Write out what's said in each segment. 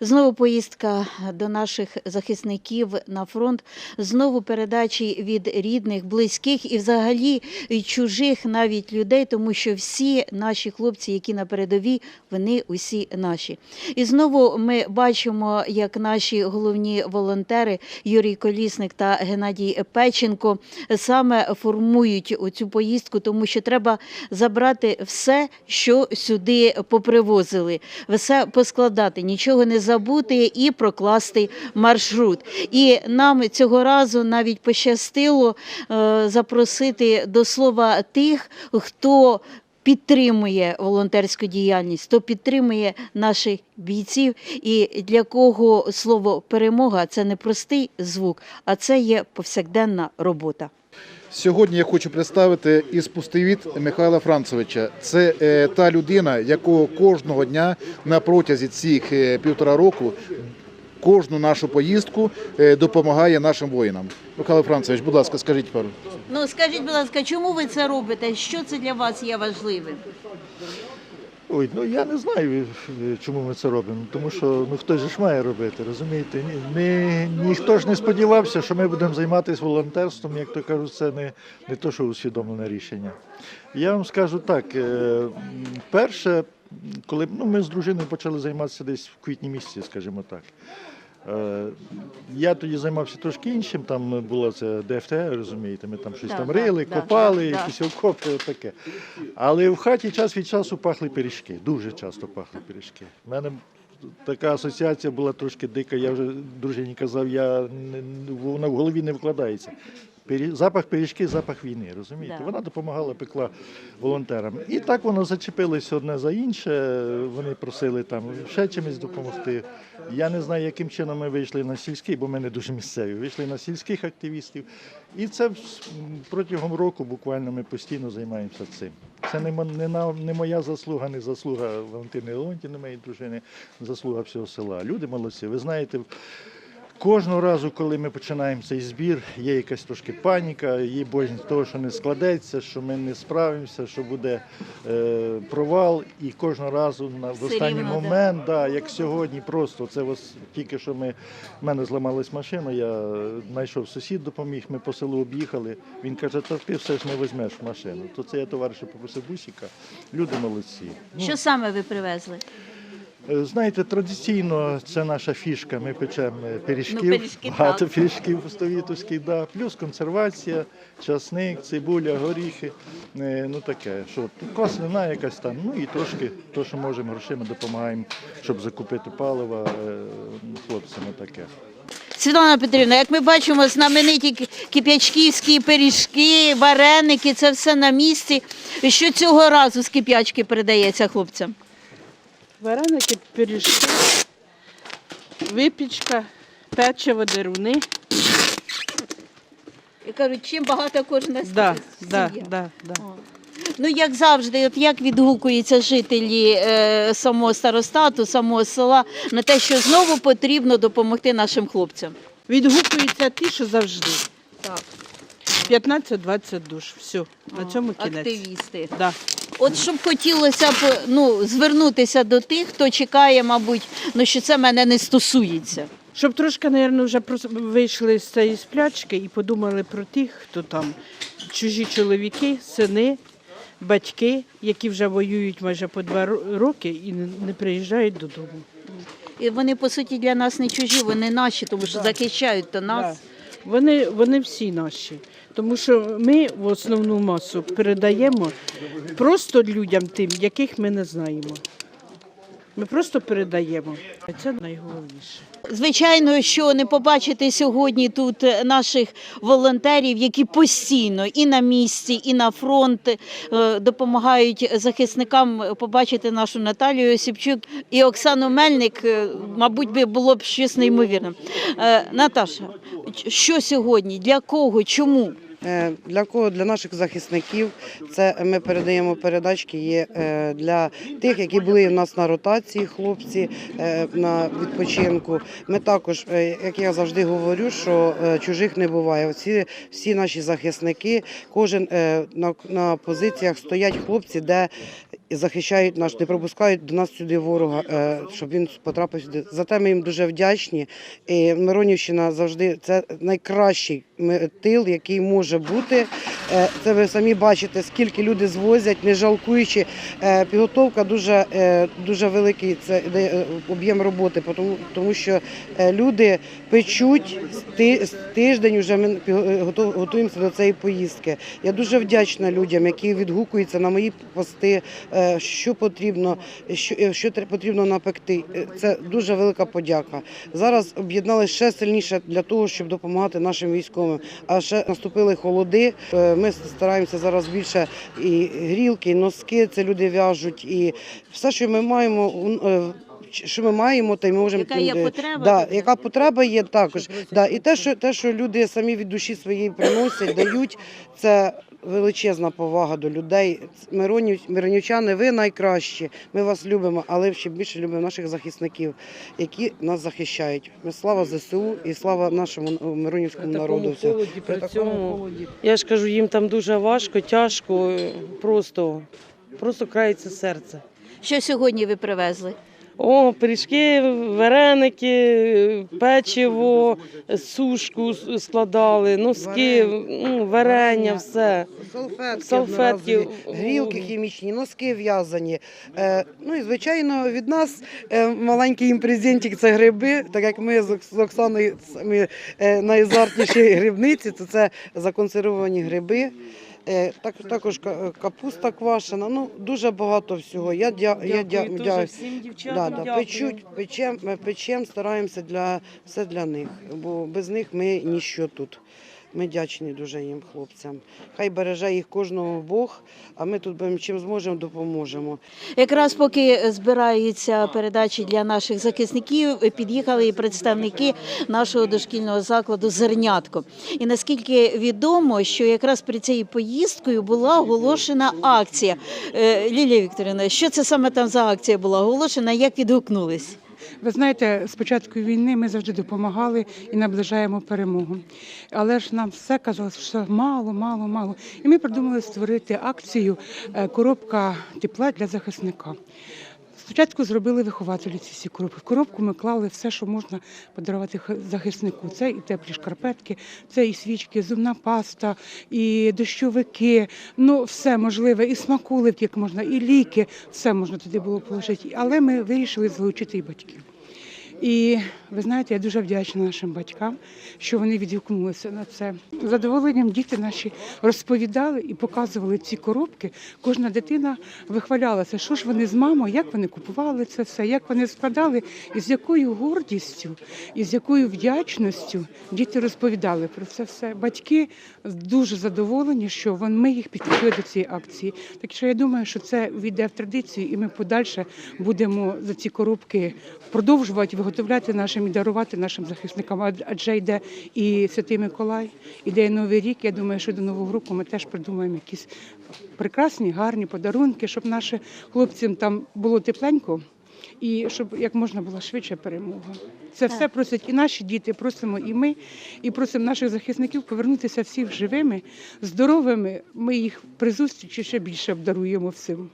Знову поїздка до наших захисників на фронт, знову передачі від рідних, близьких і взагалі чужих навіть людей, тому що всі наші хлопці, які на передовій, вони усі наші. І знову ми бачимо, як наші головні волонтери Юрій Колісник та Геннадій Печенко саме формують оцю поїздку, тому що треба забрати все, що сюди попривозили, все поскладати, нічого не забути і прокласти маршрут. І нам цього разу навіть пощастило е, запросити до слова тих, хто підтримує волонтерську діяльність, хто підтримує наших бійців, і для кого слово перемога це не простий звук, а це є повсякденна робота. Сьогодні я хочу представити із пустивіт Михайла Францевича. Це е, та людина, якого кожного дня на протязі цих е, півтора року кожну нашу поїздку е, допомагає нашим воїнам. Михайло Францевич, будь ласка, скажіть пару. Ну скажіть, будь ласка, чому ви це робите? Що це для вас є важливим? Ой, ну я не знаю, е, чому ми це робимо. Тому що ну хтось ж має робити, розумієте? Ні, ні, ніхто ж не сподівався, що ми будемо займатися волонтерством, як то кажуть, це не, не то, що усвідомлене рішення. Я вам скажу так: е, перше, коли ну, ми з дружиною почали займатися десь в квітні місяці, скажімо так. Е, Я тоді займався трошки іншим, там була це ДФТ, розумієте, ми там щось да, там рили, да, копали, да. якісь окопи, таке. Але в хаті час від часу пахли пиріжки, дуже часто пахли пиріжки. У мене така асоціація була трошки дика, я вже дружині казав, я вона в голові не вкладається. Запах пиріжки, запах війни, розумієте? Да. Вона допомагала, пекла волонтерам. І так воно зачепилось одне за інше. Вони просили там ще чимось допомогти. Я не знаю, яким чином ми вийшли на сільський, бо ми не дуже місцеві. Вийшли на сільських активістів. І це протягом року буквально ми постійно займаємося цим. Це не, не, не моя заслуга, не заслуга Валентини Леонтіни, моєї дружини, заслуга всього села. Люди молодці. Ви знаєте, Кожного разу, коли ми починаємо цей збір, є якась трошки паніка, є боязнь того, що не складеться, що ми не справимося, що буде е, провал. І кожного разу на в останній рівно, момент, да. як сьогодні, просто це ось тільки що ми в мене зламалась машина, я знайшов сусід, допоміг, ми по селу об'їхали. Він каже, та ти все ж не візьмеш машину. То це я товариша попросив бусіка. Люди молодці. Ну, Що саме ви привезли? Е, Знаєте, традиційно це наша фішка. Ми печемо е, пиріжків, Ну, пиріжки, багато так. пиріжків пустовітовських, да. плюс консервація, часник, цибуля, горіхи. Е, Ну таке, що кослина якась там, ну і трошки, то, що можемо грошима допомагаємо, щоб закупити паливо хлопцям. Таке. Світлана Петрівна, як ми бачимо, знамениті кип'ячківські пиріжки, вареники, це все на місці. Що цього разу з кип'ячки передається хлопцям? Вареники, пиріжки, випічка, печиво, деруни. І кажуть, чим багато кожна Да, да, да, да. Ну, як завжди, от як відгукуються жителі е, самого старостату, самого села на те, що знову потрібно допомогти нашим хлопцям? Відгукуються ті, що завжди. Так. 15-20 душ. Все, на цьому кінець. Активісти. Да. От щоб хотілося б ну, звернутися до тих, хто чекає, мабуть, ну, що це мене не стосується. Щоб трошки, мабуть, вже вийшли з цієї сплячки і подумали про тих, хто там чужі чоловіки, сини, батьки, які вже воюють майже по два роки і не не приїжджають додому. І вони, по суті, для нас не чужі, вони наші, тому що захищають то нас. Вони, вони всі наші. Тому що ми в основну масу передаємо просто людям тим, яких ми не знаємо. Ми просто передаємо. Це найголовніше. Звичайно, що не побачити сьогодні тут наших волонтерів, які постійно і на місці, і на фронт е, допомагають захисникам побачити нашу Наталію Осіпчук і Оксану Мельник, е, мабуть, би було б щось неймовірне. Наташа, що сьогодні? Для кого? Чому? Е, Для кого? Для наших захисників. Це ми передаємо передачки є е, для тих, які були в нас на ротації, хлопці е, на відпочинку. Ми також, як я завжди говорю, що чужих не буває. Всі, всі наші захисники, кожен на, на позиціях стоять хлопці, де і захищають нас, не пропускають до нас сюди ворога, е, щоб він потрапив сюди. Зате ми їм дуже вдячні. І Миронівщина завжди це найкращий тил, який може бути. Е, Це ви самі бачите, скільки люди звозять, не жалкуючи. Е, Підготовка дуже, дуже великий це об'єм роботи, тому, тому що люди печуть тиждень. Вже ми готуємося до цієї поїздки. Я дуже вдячна людям, які відгукуються на мої пости, що потрібно, що, е, що потрібно напекти. Е, Це дуже велика подяка. Зараз об'єдналися ще сильніше для того, щоб допомагати нашим військовим. А ще наступили холоди. Е, Ми стараємося зараз більше і грілки, і носки. Це люди в'яжуть, і все, що ми маємо. е, Що ми маємо, то й ми можемо Яка є е, потреба, Да, яка потреба є також. Да, і те, що те, що люди самі від душі своєї приносять, дають, це величезна повага до людей. Миронів, миронівчани, ви найкращі. Ми вас любимо, але ще більше любимо наших захисників, які нас захищають. Ми слава ЗСУ і слава нашому е, миронівському При народу. такому холоді, При при цьому, холоді. я ж кажу, їм там дуже важко, тяжко, просто, просто крається серце. Що сьогодні ви привезли? О, пиріжки, вареники, печиво, сушку складали, носки, ну, варення, все. Салфетки, Салфетки, одноразові, грілки хімічні, носки в'язані. Е, ну і звичайно, від нас е, маленький їм презентик це гриби. Так як ми з Оксаною самі е, найзартніші грибниці, то це законсервовані гриби. Е, так, також ка- капуста квашена. Ну дуже багато всього. Я дя, я дя, дя, всім Да, да, дякую. печуть, печем, печем, стараємося для все для них, бо без них ми ніщо тут. Ми дячні дуже їм, хлопцям. Хай береже їх кожного Бог, а ми тут будемо чим зможемо, допоможемо. Якраз поки збираються передачі для наших захисників, під'їхали і представники нашого дошкільного закладу Зернятко. І наскільки відомо, що якраз при цій поїздкою була оголошена акція. Е, Лілія Вікторівна, що це саме там за акція була оголошена? Як відгукнулись? Ви знаєте, з початку війни ми завжди допомагали і наближаємо перемогу. Але ж нам все казалось, що мало, мало, мало. І ми придумали створити акцію е, Коробка тепла для захисника. Спочатку зробили вихователі ці всі коробки. В коробку ми клали все, що можна подарувати захиснику. Це і теплі шкарпетки, це і свічки, зубна паста, і дощовики, ну все можливе, і смаколики, як можна, і ліки, все можна туди було положити. Але ми вирішили залучити і батьків. І ви знаєте, я дуже вдячна нашим батькам, що вони відгукнулися на це. З задоволенням діти наші розповідали і показували ці коробки. Кожна дитина вихвалялася, що ж вони з мамою, як вони купували це все, як вони складали, і з якою гордістю, і з якою вдячністю діти розповідали про це все. Батьки дуже задоволені, що ми їх підключили до цієї акції. Так що я думаю, що це війде в традицію, і ми подальше будемо за ці коробки продовжувати виготовляти нашим і дарувати нашим захисникам. Адже йде і Святий Миколай, іде і Новий рік. Я думаю, що до Нового року ми теж придумаємо якісь прекрасні, гарні подарунки, щоб нашим хлопцям там було тепленько. І щоб як можна була швидше перемога. Це все просять і наші діти, просимо і ми, і просимо наших захисників повернутися всіх живими, здоровими. Ми їх при зустрічі ще більше обдаруємо всім.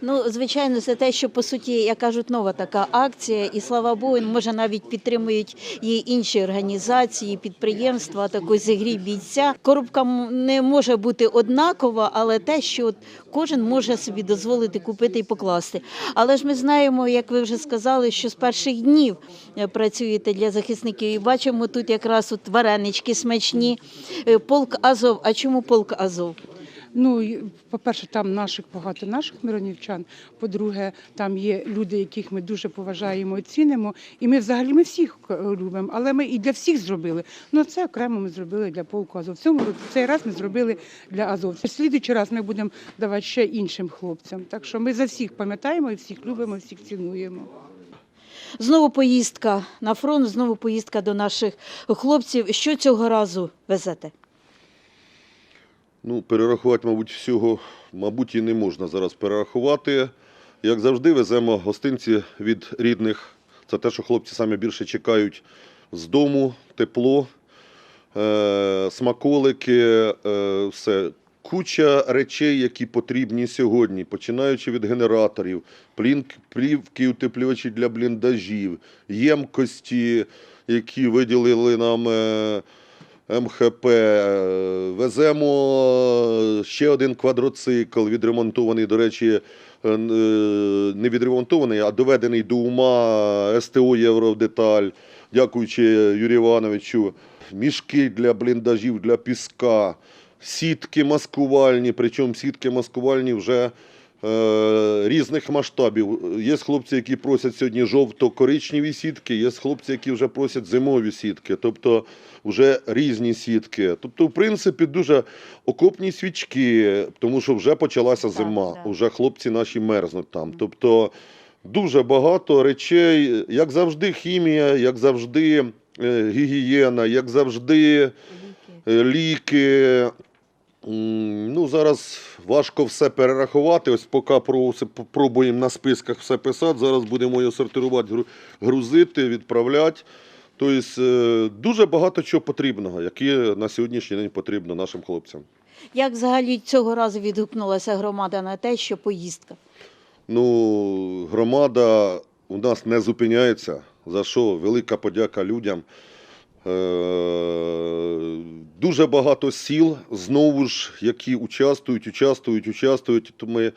Ну, звичайно, це те, що по суті, як кажуть, нова така акція, і слава Богу, може навіть підтримують її інші організації, підприємства, такої зігрій бійця. Коробка не може бути однакова, але те, що кожен може собі дозволити купити і покласти. Але ж ми знаємо, як ви вже сказали, що з перших днів е, працюєте для захисників. І бачимо тут якраз от варенички смачні. Е, Полк Азов. А чому полк Азов? Ну, по-перше, там наших багато наших миронівчан. По-друге, там є люди, яких ми дуже поважаємо і цінимо. І ми взагалі ми всіх е, любимо, але ми і для всіх зробили. Ну це окремо ми зробили для полку Азов. В цьому році цей раз ми зробили для Азов. В слідуючий раз ми будемо давати ще іншим хлопцям. Так що ми за всіх пам'ятаємо і всіх любимо, всіх цінуємо. Знову поїздка на фронт, знову поїздка до наших хлопців. Що цього разу везете? Ну, перерахувати, мабуть, всього, мабуть, і не можна зараз перерахувати. Як завжди, веземо гостинці від рідних. Це те, що хлопці самі більше чекають з дому, тепло, е- смаколики, е- все. куча речей, які потрібні сьогодні, починаючи від генераторів, плівки, утеплювачі для бліндажів, ємкості, які виділили нам е, МХП. Е, Веземо ще один квадроцикл, відремонтований, до речі, е, е, не відремонтований, а доведений до ума СТО Євродеталь, дякуючи Юрію Івановичу. Мішки для бліндажів, для піска, сітки маскувальні, причому сітки маскувальні вже різних масштабів. Є хлопці, які просять сьогодні жовто-коричневі сітки, є хлопці, які вже просять зимові сітки, тобто вже різні сітки. Тобто, в принципі, дуже окопні свічки, тому що вже почалася зима, вже хлопці наші мерзнуть там. Тобто дуже багато речей, як завжди, хімія, як завжди, е, гігієна, як завжди, е, ліки. Ну, зараз важко все перерахувати. Ось поки про- пробуємо на списках все писати. Зараз будемо його сортувати, гру- грузити, відправляти. Тобто е, дуже багато чого потрібного, яке на сьогоднішній день потрібно нашим хлопцям. Як взагалі цього разу відгукнулася громада на те, що поїздка? Ну, громада у нас не зупиняється. За що велика подяка людям. Е, Дуже багато сіл знову ж, які участвують, участвують, участвують. То ми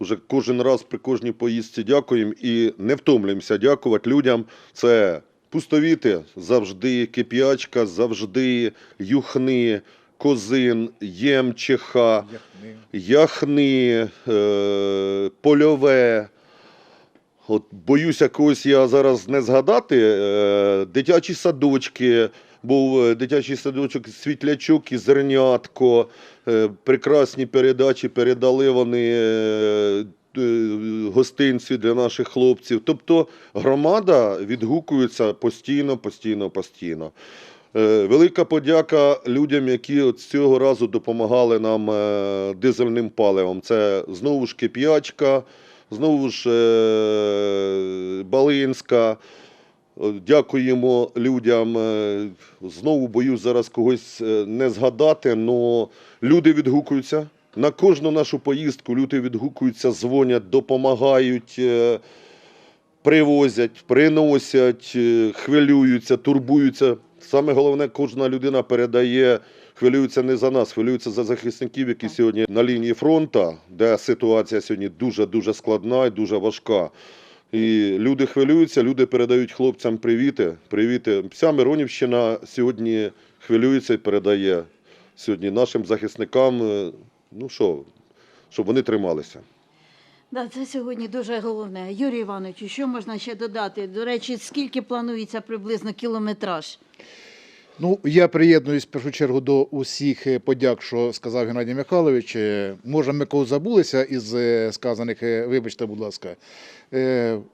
вже кожен раз при кожній поїздці дякуємо і не втомлюємося дякувати людям. Це пустовіти завжди, кип'ячка, завжди, юхни, козин, ємчиха. Яхни, е, польове. От боюся, когось я зараз не згадати. Е, дитячі садочки, був е, дитячий садочок Світлячок і Зернятко. Е, прекрасні передачі передали вони гостинці для наших хлопців. Тобто громада відгукується постійно, постійно, постійно. Велика подяка людям, які от цього разу допомагали нам дизельним паливом. Це знову ж Кип'ячка, знову ж е, Балинська. Е, Дякуємо людям. Е, Знову боюсь зараз когось не згадати, але люди відгукуються. На кожну нашу поїздку люди відгукуються, дзвонять, допомагають. привозять, приносять, хвилюються, турбуються. Саме головне, кожна людина передає, хвилюється не за нас, хвилюється за захисників, які сьогодні на лінії фронту, де ситуація сьогодні дуже-дуже складна і дуже важка. І люди хвилюються, люди передають хлопцям привіти. привіти. Вся Миронівщина сьогодні хвилюється і передає сьогодні нашим захисникам, е, ну що, щоб вони трималися. Да, це сьогодні дуже головне. Юрій Іванович, що можна ще додати? До речі, скільки планується приблизно кілометраж? Ну, я приєднуюсь в першу чергу до усіх е, подяк, що сказав Геннадій Михайлович. Е, Може, ми когось забулися із е, сказаних, вибачте, будь ласка.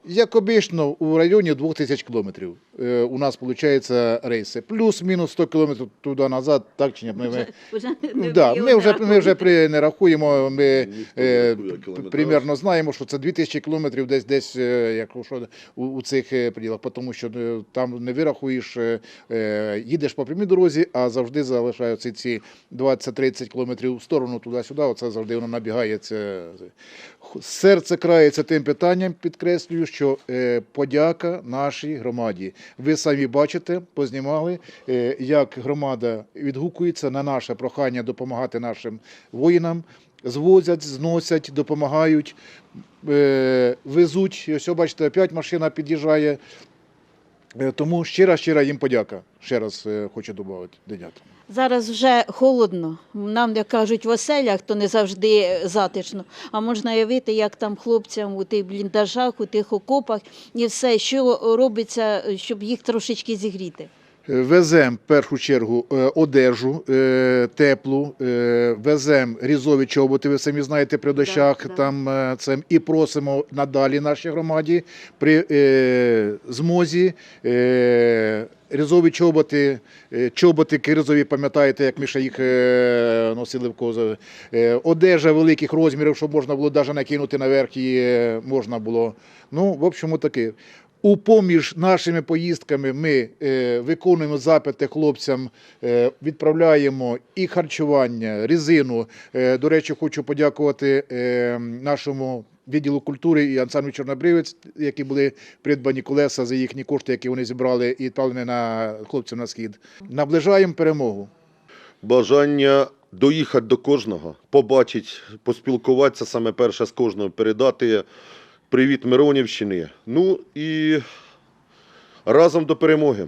Як обично, у районі 2000 кілометрів у нас виходить рейси. Плюс-мінус 100 кілометрів туди-назад, так чи ні? Ми, ми, Вже не да, ми вже, ми вже при, не рахуємо, ми е, примерно знаємо, що це 2000 кілометрів десь, десь як, що, у, у цих приділах, тому що там не вирахуєш, е, їдеш по прямій дорозі, а завжди залишаються ці 20-30 кілометрів в сторону туди-сюди, оце завжди воно набігає. Це. Х- Серце крається тим питанням, підкреслюю, що е, подяка нашій громаді. Ви самі бачите, познімали, е, як громада відгукується на наше прохання допомагати нашим воїнам. Звозять, зносять, допомагають, е, везуть. Ось, бачите, опять машина під'їжджає. Е, Тому щира, щира їм подяка. Ще раз е, хочу додати. Дякую. Зараз вже холодно. Нам, як кажуть, в оселях, то не завжди затишно. А можна уявити, як там хлопцям у тих бліндажах, у тих окопах і все, що робиться, щоб їх трошечки зігріти. Веземо в першу чергу е, одежу е, теплу, е, веземо різові чоботи, ви самі знаєте при дощах. да. Там е, це і просимо надалі нашій громаді при е, змозі. Е, Різові чоботи, чоботи різові, пам'ятаєте, як ми ще їх носили в козові. Одежа великих розмірів, щоб можна було навіть накинути наверх, і можна було. Ну, в общем, таки. У поміж нашими поїздками ми е, виконуємо запити хлопцям, е, відправляємо і харчування, резину. Е, до речі, хочу подякувати нашому відділу культури і ансамблю Чорнобривець, які були придбані колеса за їхні кошти, які вони зібрали і відправлені на хлопців на схід. Наближаємо перемогу. Бажання доїхати до кожного, побачити, поспілкуватися саме перше з кожним, передати привіт Миронівщини. Ну і разом до перемоги.